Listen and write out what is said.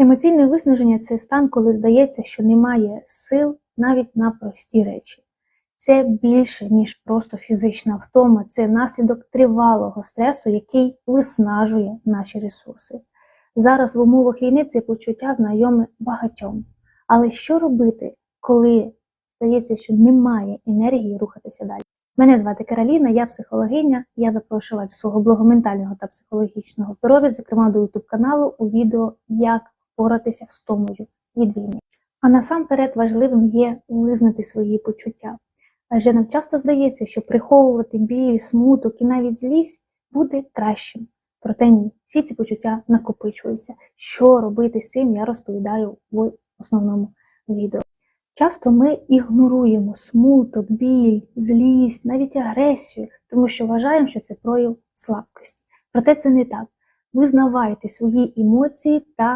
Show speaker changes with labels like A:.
A: Емоційне виснаження це стан, коли здається, що немає сил навіть на прості речі. Це більше, ніж просто фізична втома, це наслідок тривалого стресу, який виснажує наші ресурси. Зараз в умовах війни це почуття знайоме багатьом. Але що робити, коли здається, що немає енергії рухатися далі? Мене звати Кароліна, я психологиня. Я до свого блогу ментального та психологічного здоров'я, зокрема до YouTube каналу у відео Як впоратися з втомою від війни. А насамперед важливим є визнати свої почуття. Адже нам часто здається, що приховувати біль, смуток і навіть злість буде кращим. Проте ні, всі ці почуття накопичуються. Що робити з цим, я розповідаю в основному відео. Часто ми ігноруємо смуток, біль, злість, навіть агресію, тому що вважаємо, що це прояв слабкості. Проте це не так. Визнавайте свої емоції та